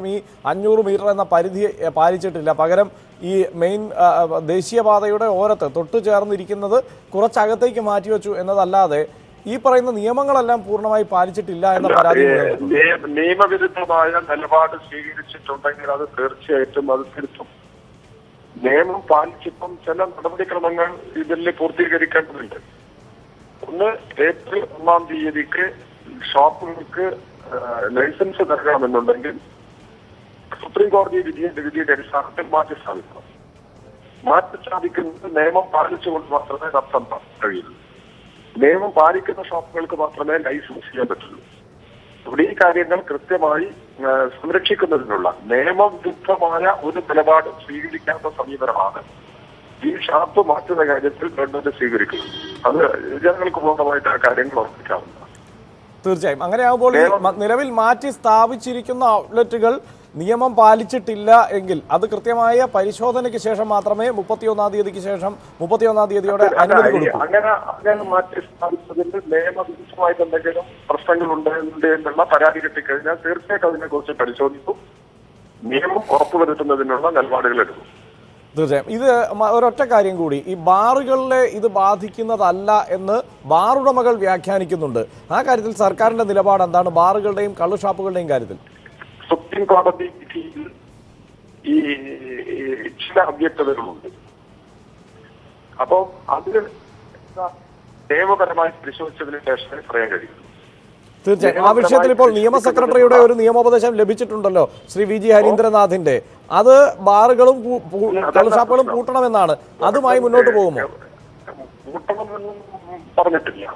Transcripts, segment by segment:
ഈ അഞ്ഞൂറ് മീറ്റർ എന്ന പരിധി പാലിച്ചിട്ടില്ല. പകരം ഈ മെയിൻ ദേശീയപാതയുടെ ഓരത്ത് തൊട്ടു ചേർന്നിരിക്കുന്നത് കുറച്ചകത്തേക്ക് മാറ്റിവെച്ചു എന്നതല്ലാതെ ഈ പറയുന്ന നിയമങ്ങളെല്ലാം പൂർണമായി പാലിച്ചിട്ടില്ല എന്ന പരാതി നിയമവിരുദ്ധമായ നിലപാട് സ്വീകരിച്ചിട്ടുണ്ടെങ്കിൽ അത് തീർച്ചയായിട്ടും അത് തിരുത്തും. നിയമം പാലിച്ചിപ്പം ചില നടപടിക്രമങ്ങൾ ഇതിൽ പൂർത്തീകരിക്കേണ്ടതുണ്ട്. ഒന്ന് ഏപ്രിൽ ഒന്നാം തീയതിക്ക് ഷോപ്പുകൾക്ക് ലൈസൻസ് നൽകണമെന്നുണ്ടെങ്കിൽ സുപ്രീം കോടതി വിധിയുടെ വിധിയുടെ അടിസ്ഥാനത്തിൽ മാറ്റി സ്ഥാപിക്കണം മാറ്റി സ്ഥാപിക്കുന്നത് നിയമം പാലിച്ചുകൊണ്ട് മാത്രമേ നടത്താൻ കഴിയുള്ളൂ. നിയമം പാലിക്കുന്ന ഷോപ്പുകൾക്ക് മാത്രമേ ലൈസൻസ് ചെയ്യാൻ പറ്റുള്ളൂ. ഇവിടെ ഈ കാര്യങ്ങൾ കൃത്യമായി സംരക്ഷിക്കുന്നതിനുള്ള നിയമവിരുദ്ധമായ ഒരു നിലപാട് സ്വീകരിക്കാത്ത സമീപനമാണ് ഈ ഷാപ്പ് മാറ്റുന്ന കാര്യത്തിൽ ഗവൺമെന്റ് സ്വീകരിക്കുന്നത്. അത് ജനങ്ങൾക്ക് പൂർണമായിട്ട് ആ കാര്യങ്ങൾ ഉറപ്പിക്കാവുന്നതാണ്. തീർച്ചയായും. അങ്ങനെയാകുമ്പോൾ നിലവിൽ മാറ്റി സ്ഥാപിച്ചിരിക്കുന്ന ഔട്ട്ലെറ്റുകൾ നിയമം പാലിച്ചിട്ടില്ല എങ്കിൽ അത് കൃത്യമായ പരിശോധനയ്ക്ക് ശേഷം മാത്രമേ മുപ്പത്തിയൊന്നാം തീയതിക്ക് ശേഷം മുപ്പത്തിയൊന്നാം തീയതിയോടെ അനുമതി കൊടുക്കും. അങ്ങനെ അങ്ങനെ മാറ്റി സ്ഥാപിച്ചതിന്റെ നിയമവിരുദ്ധമായിട്ട് എന്തെങ്കിലും പ്രശ്നങ്ങളുണ്ട് എന്നുള്ള പരാതി കിട്ടിക്കഴിഞ്ഞാൽ തീർച്ചയായിട്ടും അതിനെക്കുറിച്ച് പരിശോധിക്കും. നിയമം ഉറപ്പുവരുത്തുന്നതിനുള്ള നിലപാടുകൾ എടുക്കും. തീർച്ചയായും. ഇത് ഒരൊറ്റ കാര്യം കൂടി. ഈ ബാറുകളിലെ ഇത് ബാധിക്കുന്നതല്ല എന്ന് ബാറുടമകൾ വ്യാഖ്യാനിക്കുന്നുണ്ട്. ആ കാര്യത്തിൽ സർക്കാരിന്റെ നിലപാട് എന്താണ് ബാറുകളുടെയും കള്ളുഷാപ്പുകളുടെയും കാര്യത്തിൽ. സുപ്രീം കോടതി വിധിയിൽ ഈ ചില അവ്യക്തതകളുണ്ട് അപ്പോ അത് നിയമപരമായി പരിശോധിച്ചതിന് ശേഷമേ പറയാൻ കഴിയൂ തീർച്ചയായും ആ വിഷയത്തിൽ ഇപ്പോൾ നിയമ സെക്രട്ടറിയുടെ ഒരു നിയമോപദേശം ലഭിച്ചിട്ടുണ്ടല്ലോ ശ്രീ വി ജി ഹരീന്ദ്രനാഥിന്റെ അത് ബാറുകളും കള്ളുഷാപ്പുകളും കൂട്ടണമെന്നാണ് അതുമായി മുന്നോട്ട് പോകുമോ കൂട്ടണമെന്നും പറഞ്ഞിട്ടില്ല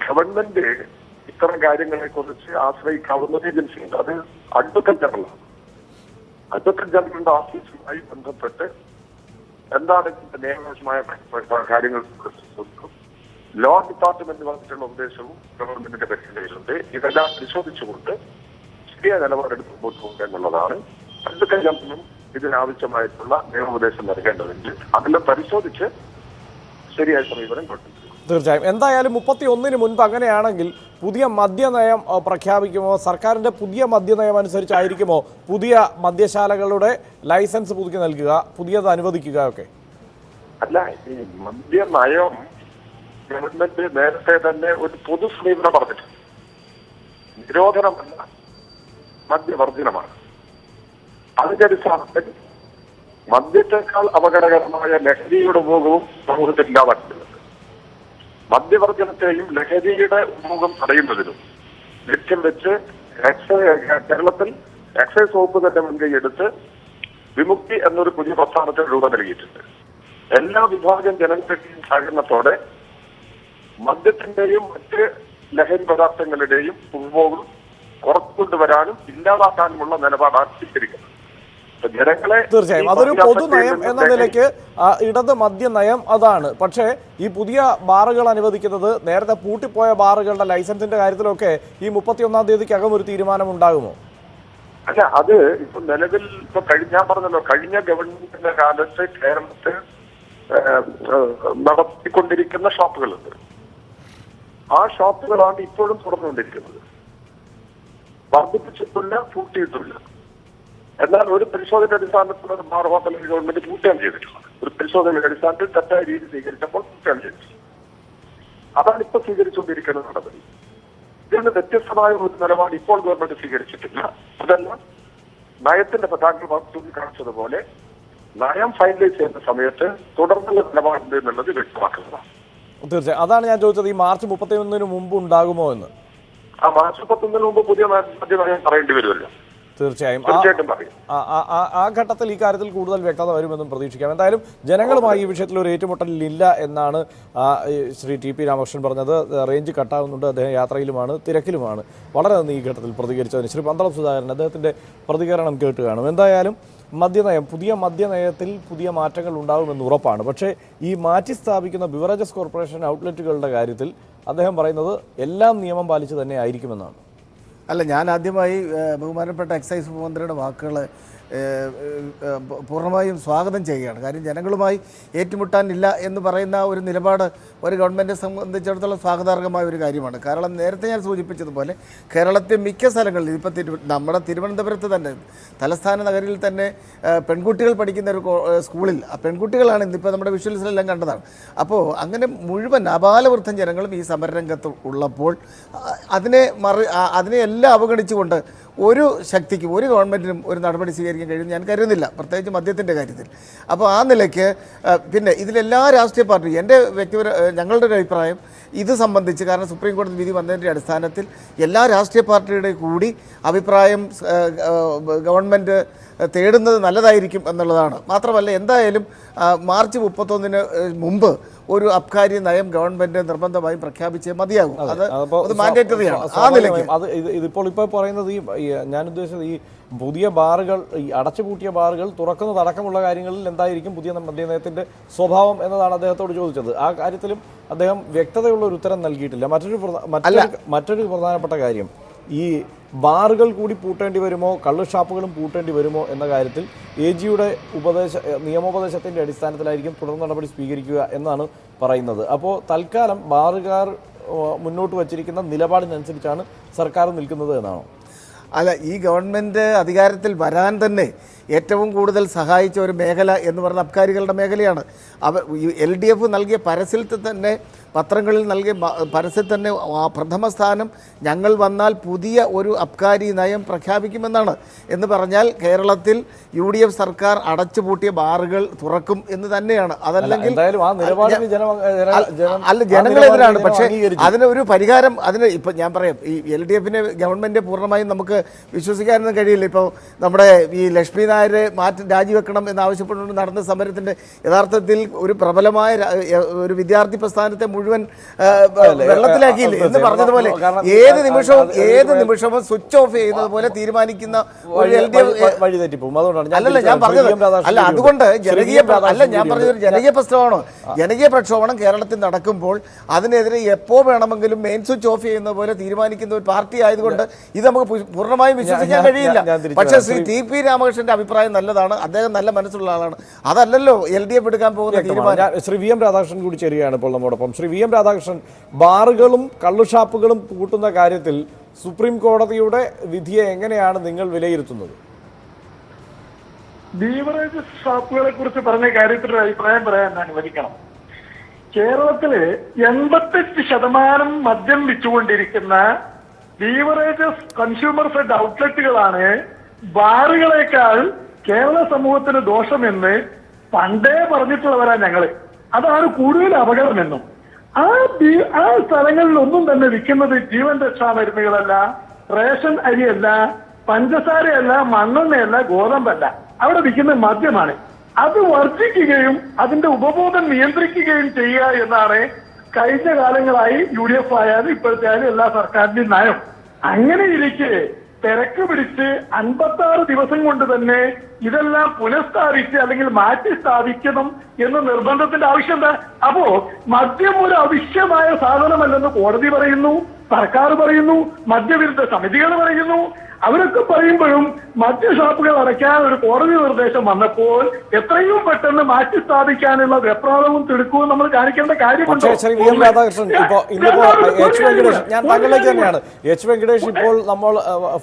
ഗവൺമെന്റ് ഇത്തരം കാര്യങ്ങളെ കുറിച്ച് ആശ്രയിക്കാവുന്ന ഏജൻസിയുണ്ട് അത് അഡ്വക്കറ്റ് ജനറലാണ് അഡ്വക്കറ്റ് ജനറലിന്റെ ഓഫീസുമായി ബന്ധപ്പെട്ട് എന്താണ് ഇതിന്റെ നിയമപരമായ കാര്യങ്ങൾ ലോ ഡിപ്പാർട്ട്മെന്റ് വന്നിട്ടുള്ള ഉപദേശവും ഗവൺമെന്റിന്റെ പരിഗണനയിലുണ്ട്. ഇതെല്ലാം പരിശോധിച്ചുകൊണ്ട് ശരിയായ നിലപാടെടുത്ത് മുമ്പോട്ട് പോകുക എന്നുള്ളതാണ്. അഡ്വക്കറ്റ് ജനറലും ഇതിനാവശ്യമായിട്ടുള്ള നിയമോപദേശം നൽകേണ്ടതുണ്ട്. അതെല്ലാം പരിശോധിച്ച് ശരിയായ സമീപനം കൊണ്ടുവരും തീർച്ചയായും. എന്തായാലും മുപ്പത്തി ഒന്നിന് മുൻപ് അങ്ങനെയാണെങ്കിൽ പുതിയ മദ്യനയം പ്രഖ്യാപിക്കുമോ? സർക്കാരിന്റെ പുതിയ മദ്യനയം അനുസരിച്ചായിരിക്കുമോ പുതിയ മദ്യശാലകളുടെ ലൈസൻസ് പുതുക്കി നൽകുക പുതിയത് അനുവദിക്കുക ഒക്കെ? അല്ല ഈ മദ്യ നയം ഗവൺമെന്റ് നേരത്തെ തന്നെ ഒരു പൊതു സമീപനം പറഞ്ഞിട്ടുണ്ട്. നിരോധനമല്ല മദ്യവർജനമാണ്. അതിന്റെ അടിസ്ഥാനത്തിൽ മദ്യത്തെക്കാൾ അപകടകരമായ ലഹരിയുടെ ഉപയോഗവും സമൂഹത്തിൽ ഇല്ലാതാക്കുന്നുണ്ട് മദ്യവർജനത്തെയും ലഹരിയുടെ ഉപയോഗം തടയുന്നതിനും ലക്ഷ്യം വെച്ച് കേരളത്തിൽ എക്സൈസ് വകുപ്പ് തന്നെ മുൻകൈ എടുത്ത് വിമുക്തി എന്നൊരു പുതിയ പ്രസ്ഥാനത്തിന് രൂപം നൽകിയിട്ടുണ്ട്. എല്ലാ വിഭാഗം ജനങ്ങളുടെയും സഹകരണത്തോടെ മദ്യത്തിന്റെയും മറ്റ് ലഹരി പദാർത്ഥങ്ങളുടെയും ഉപഭോഗം കുറച്ചുകൊണ്ടുവരാനും ഇല്ലാതാക്കാനുമുള്ള നിലപാടാണ് സ്വീകരിക്കുന്നത്. തീർച്ചയായും. അതൊരു പൊതു പൊതുനയം എന്ന നിലയ്ക്ക് ഇടത് മദ്യ നയം അതാണ്. പക്ഷേ ഈ പുതിയ ബാറുകൾ അനുവദിക്കുന്നത് നേരത്തെ പൂട്ടിപ്പോയ ബാറുകളുടെ ലൈസൻസിന്റെ കാര്യത്തിലൊക്കെ ഈ മുപ്പത്തിയൊന്നാം തീയതിക്കകം ഒരു തീരുമാനം ഉണ്ടാകുമോ അല്ല അത് ഇപ്പൊ നിലവിൽ ഇപ്പൊ കഴിഞ്ഞ ഞാൻ പറഞ്ഞല്ലോ കഴിഞ്ഞ ഗവൺമെന്റിന്റെ കാലത്ത് കേരളത്തിൽ നടത്തിക്കൊണ്ടിരിക്കുന്ന ഷോപ്പുകളുണ്ട്. ആ ഷോപ്പുകളാണ് ഇപ്പോഴും തുറന്നുകൊണ്ടിരിക്കുന്നത്. വർദ്ധിപ്പിച്ചിട്ടില്ല പൂട്ടിയിട്ടില്ല. എന്നാൽ ഒരു പരിശോധന അടിസ്ഥാനത്തിൽ ഒരു ബാർ ഹോട്ടൽ ഗവൺമെന്റ് പൂട്ടുകയാണ് ചെയ്തിട്ടുള്ളത് ഒരു പരിശോധനയുടെ അടിസ്ഥാനത്തിൽ തെറ്റായ രീതി സ്വീകരിച്ചപ്പോൾ പൂട്ടുകയാണ് ചെയ്തിട്ടുള്ളത് അതാണ് ഇപ്പൊ സ്വീകരിച്ചുകൊണ്ടിരിക്കുന്ന നടപടി. ഇതിൽ നിന്ന് വ്യത്യസ്തമായ ഒരു നിലപാട് ഇപ്പോൾ ഗവൺമെന്റ് സ്വീകരിച്ചിട്ടില്ല. അതല്ല നയത്തിന്റെ പതാക ചൂണ്ടിക്കാണിച്ചതുപോലെ നയം ഫൈനലൈസ് ചെയ്യുന്ന സമയത്ത് തുടർന്നുള്ള നിലപാടുണ്ട് എന്നുള്ളത് വ്യക്തമാക്കുന്നതാണ്. തീർച്ചയായും. അതാണ് ഞാൻ ചോദിച്ചത് ഈ മാർച്ച് മുപ്പത്തി ഒന്നിന് മുമ്പ് ഉണ്ടാകുമോ എന്ന്? ആ മാർച്ച് മുപ്പത്തി ഒന്നിന് മുമ്പ് പുതിയ മദ്യ നയം പറയേണ്ടി വരുമല്ലോ. തീർച്ചയായും. ആ ഘട്ടത്തിൽ ഈ കാര്യത്തിൽ കൂടുതൽ വ്യക്തത വരുമെന്നും പ്രതീക്ഷിക്കാം. എന്തായാലും ജനങ്ങളുമായി ഈ വിഷയത്തിൽ ഒരു ഏറ്റുമുട്ടലില്ല എന്നാണ് ശ്രീ ടി പി രാമകൃഷ്ണൻ പറഞ്ഞത്. റേഞ്ച് കട്ടാവുന്നുണ്ട് അദ്ദേഹം യാത്രയിലുമാണ് തിരക്കിലുമാണ്. വളരെ നന്ദി ഈ ഘട്ടത്തിൽ പ്രതികരിച്ചതിന്. ശ്രീ പന്തളം സുധാകരൻ അദ്ദേഹത്തിന്റെ പ്രതികരണം കേട്ട് കാണും. എന്തായാലും മദ്യനയം പുതിയ മദ്യനയത്തിൽ പുതിയ മാറ്റങ്ങൾ ഉണ്ടാകുമെന്ന് ഉറപ്പാണ്. പക്ഷേ ഈ മാറ്റി സ്ഥാപിക്കുന്ന ബിവറേജസ് കോർപ്പറേഷൻ ഔട്ട്ലെറ്റുകളുടെ കാര്യത്തിൽ അദ്ദേഹം പറയുന്നത് എല്ലാം നിയമം പാലിച്ച് തന്നെ ആയിരിക്കുമെന്നാണ്. അല്ല ഞാൻ ആദ്യമായി ബഹുമാനപ്പെട്ട എക്സൈസ് മന്ത്രിയുടെ വാക്കുകൾ പൂർണമായും സ്വാഗതം ചെയ്യുകയാണ്. കാര്യം ജനങ്ങളുമായി ഏറ്റുമുട്ടാനില്ല എന്ന് പറയുന്ന ഒരു നിലപാട് ഒരു ഗവൺമെന്റിനെ സംബന്ധിച്ചിടത്തോളം സ്വാഗതാർഹമായ ഒരു കാര്യമാണ്. കാരണം നേരത്തെ ഞാൻ സൂചിപ്പിച്ചതുപോലെ കേരളത്തെ മിക്ക സ്ഥലങ്ങളിൽ ഇപ്പോൾ തിരു നമ്മുടെ തിരുവനന്തപുരത്ത് തന്നെ തലസ്ഥാന നഗരിൽ തന്നെ പെൺകുട്ടികൾ പഠിക്കുന്ന ഒരു സ്കൂളിൽ ആ പെൺകുട്ടികളാണ് ഇന്നിപ്പോൾ നമ്മുടെ വിഷ്വൽസിലെല്ലാം കണ്ടതാണ്. അപ്പോൾ അങ്ങനെ മുഴുവൻ അപാലവൃദ്ധം ജനങ്ങളും ഈ സമരരംഗത്ത് ഉള്ളപ്പോൾ അതിനെ മറി അതിനെ എല്ലാം അവഗണിച്ചുകൊണ്ട് ഒരു ശക്തിക്കും ഒരു ഗവൺമെന്റിനും ഒരു നടപടി സ്വീകരിക്കാൻ കഴിയും ഞാൻ കരുതുന്നില്ല. പ്രത്യേകിച്ച് മദ്യത്തിന്റെ കാര്യത്തിൽ. അപ്പോൾ ആ നിലയ്ക്ക് പിന്നെ ഇതിലെല്ലാ രാഷ്ട്രീയ പാർട്ടിയും എന്റെ വ്യക്തിപര ഞങ്ങളുടെ ഒരു അഭിപ്രായം ഇത് സംബന്ധിച്ച് കാരണം സുപ്രീം കോടതി വിധി വന്നതിന്റെ അടിസ്ഥാനത്തിൽ എല്ലാ രാഷ്ട്രീയ പാർട്ടിയുടെ കൂടി അഭിപ്രായം ഗവൺമെന്റ് തേടുന്നത് നല്ലതായിരിക്കും എന്നുള്ളതാണ്. മാത്രമല്ല എന്തായാലും മാർച്ച് മുപ്പത്തൊന്നിന് മുമ്പ് ഒരു അബ്കാരി നയം ഗവൺമെന്റ് നിർബന്ധമായും പ്രഖ്യാപിച്ചേ മതിയാകും. അത്. അത് മാൻഡേറ്ററിയാണ്. ആ നിലയ്ക്ക്. അത് ഇത് ഇതിപ്പോൾ ഇപ്പോൾ പറയുന്നത് ഈ ഞാൻ ഉദ്ദേശിച്ചത് ഈ പുതിയ ബാറുകൾ ഈ അടച്ചുപൂട്ടിയ ബാറുകൾ തുറക്കുന്നതടക്കമുള്ള കാര്യങ്ങളിൽ എന്തായിരിക്കും പുതിയ മദ്യനയത്തിന്റെ സ്വഭാവം എന്നതാണ് അദ്ദേഹത്തോട് ചോദിച്ചത്. ആ കാര്യത്തിലും അദ്ദേഹം വ്യക്തതയുള്ള ഒരു ഉത്തരം നൽകിയിട്ടില്ല. മറ്റൊരു മറ്റൊരു പ്രധാനപ്പെട്ട കാര്യം. ഈ ബാറുകൾ കൂടി പൂട്ടേണ്ടി വരുമോ കള്ള് ഷാപ്പുകളും പൂട്ടേണ്ടി വരുമോ എന്ന കാര്യത്തിൽ എ ജിയുടെ ഉപദേശ നിയമോപദേശത്തിന്റെ അടിസ്ഥാനത്തിലായിരിക്കും തുടർ നടപടി സ്വീകരിക്കുക എന്നാണ് പറയുന്നത്. അപ്പോൾ തൽക്കാലം ബാറുകാർ മുന്നോട്ട് വച്ചിരിക്കുന്ന നിലപാടിനനുസരിച്ചാണ് സർക്കാർ നിൽക്കുന്നത് എന്നാണോ? അല്ല ഈ ഗവൺമെന്റ് അധികാരത്തിൽ വരാൻ തന്നെ ഏറ്റവും കൂടുതൽ സഹായിച്ച ഒരു മേഖല എന്ന് പറഞ്ഞ അബ്കാരികളുടെ മേഖലയാണ്. അവ എൽ ഡി എഫ് നൽകിയ പരസ്യത്തിൽ തന്നെ പത്രങ്ങളിൽ നൽകിയ പരസ്യത്തിൽ തന്നെ ആ പ്രഥമ സ്ഥാനം ഞങ്ങൾ വന്നാൽ പുതിയ ഒരു അബ്കാരി നയം പ്രഖ്യാപിക്കുമെന്നാണ്. എന്ന് പറഞ്ഞാൽ കേരളത്തിൽ യു ഡി എഫ് സർക്കാർ അടച്ചുപൂട്ടിയ ബാറുകൾ തുറക്കും എന്ന് തന്നെയാണ്. അതല്ലെങ്കിൽ അല്ല ജനങ്ങളെതിരാണ്. പക്ഷേ. അതിന് ഒരു പരിഹാരം അതിന് ഇപ്പം ഞാൻ പറയാം ഈ എൽ ഡി എഫിനെ ഗവൺമെന്റ് പൂർണമായും നമുക്ക് വിശ്വസിക്കാനൊന്നും കഴിയില്ല. ഇപ്പോൾ നമ്മുടെ ഈ ലക്ഷ്മി നായരെ മാറ്റി രാജിവെക്കണം എന്നാവശ്യപ്പെട്ടുകൊണ്ട് നടന്ന സമരത്തിന്റെ യഥാർത്ഥത്തിൽ ഒരു പ്രബലമായ ഒരു വിദ്യാർത്ഥി പ്രസ്ഥാനത്തെ മുഴുവൻ ആ, വെള്ളത്തിലാക്കിയില്ലേ? എന്ന് പറഞ്ഞതുപോലെ ഏത് നിമിഷവും ഏത് നിമിഷവും സ്വിച്ച് ഓഫ് ചെയ്യുന്നത് പോലെ തീരുമാനിക്കുന്ന ഒരു എൽ ഡി എഫ് അല്ലല്ല ഞാൻ പറഞ്ഞത് അല്ല അതുകൊണ്ട് ജനകീയ അല്ല ഞാൻ പറഞ്ഞത് ഒരു ജനകീയ പ്രക്ഷോഭമാണ് ജനകീയ പ്രക്ഷോഭണം കേരളത്തിൽ നടക്കുമ്പോൾ അതിനെതിരെ എപ്പോ വേണമെങ്കിലും മെയിൻ സ്വിച്ച് ഓഫ് ചെയ്യുന്ന പോലെ തീരുമാനിക്കുന്ന ഒരു പാർട്ടി ആയതുകൊണ്ട് ഇത് നമുക്ക് പൂർണമായും വിശ്വസിക്കാൻ കഴിയില്ല. പക്ഷേ ശ്രീ ടി പി രാമകൃഷ്ണന്റെ അഭിപ്രായം നല്ലതാണ്. അദ്ദേഹം നല്ല മനസ്സുള്ള ആളാണ്. അതല്ലല്ലോ എൽ ഡി എഫ് എടുക്കാൻ പോകുന്ന തീരുമാനം. ശ്രീ വി എം രാധാകൃഷ്ണൻ കൂടി ചേരുകയാണ് ഇപ്പോൾ നമ്മോടൊപ്പം. ശ്രീ വി എം രാധാകൃഷ്ണൻ ബാറുകളും കള്ളുഷാപ്പുകളും പൂട്ടുന്ന കാര്യത്തിൽ സുപ്രീം കോടതിയുടെ വിധിയെ എങ്ങനെയാണ് നിങ്ങൾ വിലയിരുത്തുന്നത്? ബീവറേജ് ഷാപ്പുകളെ കുറിച്ച് പറഞ്ഞ കാര്യത്തിൽ ഒരു അഭിപ്രായം പറയാൻ ഞാൻ അനുവദിക്കണം. കേരളത്തിൽ എൺപത്തെട്ട് ശതമാനം മദ്യം വിറ്റുകൊണ്ടിരിക്കുന്ന ബീവറേജസ് കൺസ്യൂമർ ഫെഡ് ഔട്ട്ലെറ്റുകളാണ് ബാറുകളെക്കാൾ കേരള സമൂഹത്തിന് ദോഷമെന്ന് പണ്ടേ പറഞ്ഞിട്ടുള്ളവരാ ഞങ്ങൾ. അതാണ് കൂടുതൽ അപകടമെന്നും. ആ ആ ആ സ്ഥലങ്ങളിലൊന്നും തന്നെ വിൽക്കുന്നത് ജീവൻ രക്ഷാ മരുന്നുകളല്ല റേഷൻ അരിയല്ല പഞ്ചസാരയല്ല മണ്ണെണ്ണയല്ല ഗോതമ്പല്ല. അവിടെ വിൽക്കുന്ന മദ്യമാണ്. അത് വർദ്ധിക്കുകയും അതിന്റെ ഉപബോധം നിയന്ത്രിക്കുകയും ചെയ്യുക എന്നാണ് കഴിഞ്ഞ കാലങ്ങളായി യു ഡി എഫ് ആയാലും ഇപ്പോഴത്തെ ആയാലും എല്ലാ സർക്കാരിന്റെയും നയം. അങ്ങനെ ഇരിക്കെ തിരക്ക് പിടിച്ച് അൻപത്തി ആറ് ദിവസം കൊണ്ട് തന്നെ ഇതെല്ലാം പുനഃസ്ഥാപിച്ച് അല്ലെങ്കിൽ മാറ്റി സ്ഥാപിക്കണം എന്ന നിർബന്ധത്തിന്റെ ആവശ്യം എന്താ? അപ്പോ മദ്യം ഒരു അവശ്യമായ സാധനമല്ലെന്ന് കോടതി പറയുന്നു സർക്കാർ പറയുന്നു മദ്യവിരുദ്ധ സമിതികൾ പറയുന്നു. അവരൊക്കെ പറയുമ്പോഴും മദ്യ ഷോപ്പുകൾ അടയ്ക്കാൻ ഒരു കോടതി നിർദ്ദേശം വന്നപ്പോൾ എത്രയും പെട്ടെന്ന് മാറ്റി സ്ഥാപിക്കാനുള്ള വെപ്രാളവും തിടുക്കവും നമ്മൾ കാണിക്കേണ്ട കാര്യമുണ്ടോ? ശ്രീ വി എം രാധാകൃഷ്ണൻ ഇപ്പോ ഇന്നിപ്പോ എച്ച് വെങ്കടേഷ് ഞാൻ താങ്കളിലേക്ക് തന്നെയാണ്. എച്ച് വെങ്കടേഷ് ഇപ്പോൾ നമ്മൾ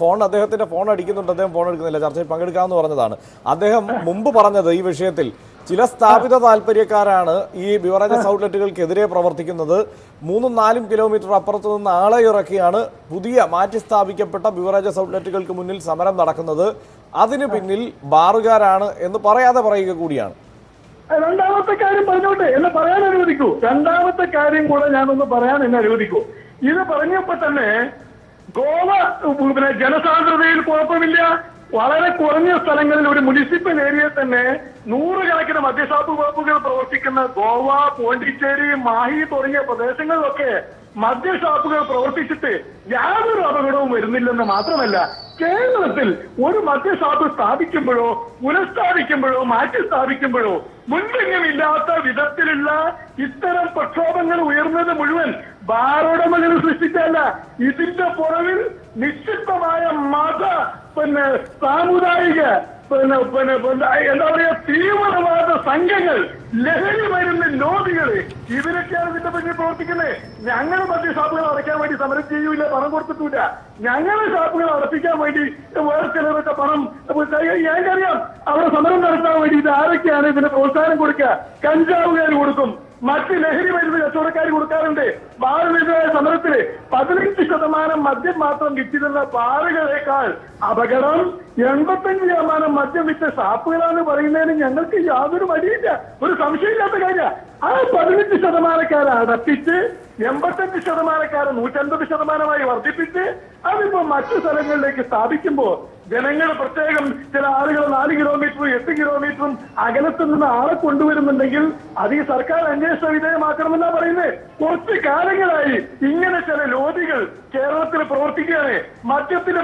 ഫോൺ അദ്ദേഹത്തിന്റെ ഫോൺ അടിക്കുന്നുണ്ട്. അദ്ദേഹം ഫോൺ എടുക്കുന്നില്ല. ചർച്ചയിൽ പങ്കെടുക്കാമെന്ന് പറഞ്ഞതാണ്. അദ്ദേഹം മുമ്പ് പറഞ്ഞത് ഈ വിഷയത്തിൽ ചില സ്ഥാപിത താല്പര്യക്കാരാണ് ഈ ബിവറേജസ് ഔട്ട്ലെറ്റുകൾക്കെതിരെ പ്രവർത്തിക്കുന്നത്. മൂന്നും നാലും കിലോമീറ്റർ അപ്പുറത്ത് നിന്ന് ആളെ ഇറക്കിയാണ് പുതിയ മാറ്റി സ്ഥാപിക്കപ്പെട്ട ബിവറേജസ് ഔട്ട്ലെറ്റുകൾക്ക് മുന്നിൽ സമരം നടക്കുന്നത്. അതിന് പിന്നിൽ ബാറുകാരാണ് എന്ന് പറയാതെ പറയുക കൂടിയാണ്. രണ്ടാമത്തെ കാര്യം പറഞ്ഞോട്ടെ എന്നെ പറയാൻ അനുവദിക്കൂ. രണ്ടാമത്തെ കാര്യം കൂടെ ഞാനൊന്ന് പറയാൻ എന്നെ അനുവദിക്കൂ. ഇത് പറഞ്ഞപ്പോ തന്നെ ഗോവ പിന്നെ ജനസാന്ദ്രതയിൽ കുഴപ്പമില്ല. വളരെ കുറഞ്ഞ സ്ഥലങ്ങളിൽ ഒരു മുനിസിപ്പൽ ഏരിയയിൽ തന്നെ നൂറുകണക്കിന് മദ്യഷാപ്പ് വകുപ്പുകൾ പ്രവർത്തിക്കുന്ന ഗോവ പോണ്ടിച്ചേരി മാഹി തുടങ്ങിയ പ്രദേശങ്ങളിലൊക്കെ മദ്യഷാപ്പുകൾ പ്രവർത്തിച്ചിട്ട് യാതൊരു അപകടവും വരുന്നില്ലെന്ന് മാത്രമല്ല കേരളത്തിൽ ഒരു മദ്യഷാപ്പ് സ്ഥാപിക്കുമ്പോഴോ പുനഃസ്ഥാപിക്കുമ്പോഴോ മാറ്റി സ്ഥാപിക്കുമ്പോഴോ മുൻപെങ്ങുമില്ലാത്ത വിധത്തിലുള്ള ഇത്തരം പ്രക്ഷോഭങ്ങൾ ഉയർന്നത് മുഴുവൻ ബാറുടമകൾ സൃഷ്ടിച്ചല്ല ഇതിന്റെ പുറവിൽ നിശ്ചിതമായ മത പിന്നെ സാമുദായിക പിന്നെ പിന്നെ എന്താ പറയാ തീവ്രവാദ സംഘങ്ങൾ ലഹരി വരുന്ന ലോബികൾ ഇവരൊക്കെയാണ് ഇതിന്റെ പിന്നിൽ പ്രവർത്തിക്കുന്നത് ഞങ്ങൾ മറ്റു ഷാപ്പുകൾ അടയ്ക്കാൻ വേണ്ടി സമരം ചെയ്യൂല പണം കൊടുത്തിട്ടില്ല ഞങ്ങളെ ഷാപ്പുകൾ അടപ്പിക്കാൻ വേണ്ടി വേറെ ചിലരൊക്കെ പണം ഞങ്ങൾക്കറിയാം അവരെ സമരം നടത്താൻ വേണ്ടി ഇത് ആരൊക്കെയാണ് ഇതിന് പ്രോത്സാഹനം കൊടുക്കുക കഞ്ചാവുകാർ കൊടുക്കും മറ്റ് ലഹരി മരുന്ന് കച്ചവടക്കാർ കൊടുക്കാറുണ്ട്. ബാറുമെതിരായ സമരത്തിൽ പതിനഞ്ച് ശതമാനം മദ്യം മാത്രം വിറ്റിരുന്ന ബാറുകളേക്കാൾ അപകടം എൺപത്തഞ്ച് ശതമാനം മദ്യം വിറ്റ ഷാപ്പുകളാണ് പറയുന്നതിന് ഞങ്ങൾക്ക് യാതൊരു മടിയില്ല ഒരു സംശയമില്ലാത്ത കാര്യ. ആ പതിനഞ്ച് ശതമാനക്കാരെ അടപ്പിച്ച് എൺപത്തഞ്ച് ശതമാനക്കാരെ നൂറ്റൻപത് ശതമാനമായി വർദ്ധിപ്പിച്ച് അതിപ്പോ മറ്റു സ്ഥലങ്ങളിലേക്ക് സ്ഥാപിക്കുമ്പോ ജനങ്ങൾ പ്രത്യേകം ചില ആളുകൾ നാല് കിലോമീറ്ററും എട്ട് കിലോമീറ്ററും അകലത്തിൽ നിന്ന് ആളെ കൊണ്ടുവരുന്നുണ്ടെങ്കിൽ അത് ഈ സർക്കാർ അന്വേഷണ വിധേയമാക്കണമെന്നാ പറയുന്നത്. കുറച്ച് കാലങ്ങളായി ഇങ്ങനെ ചില ലോബികൾ കേരളത്തിൽ പ്രവർത്തിക്കുകയാണ്. മദ്യത്തിന്റെ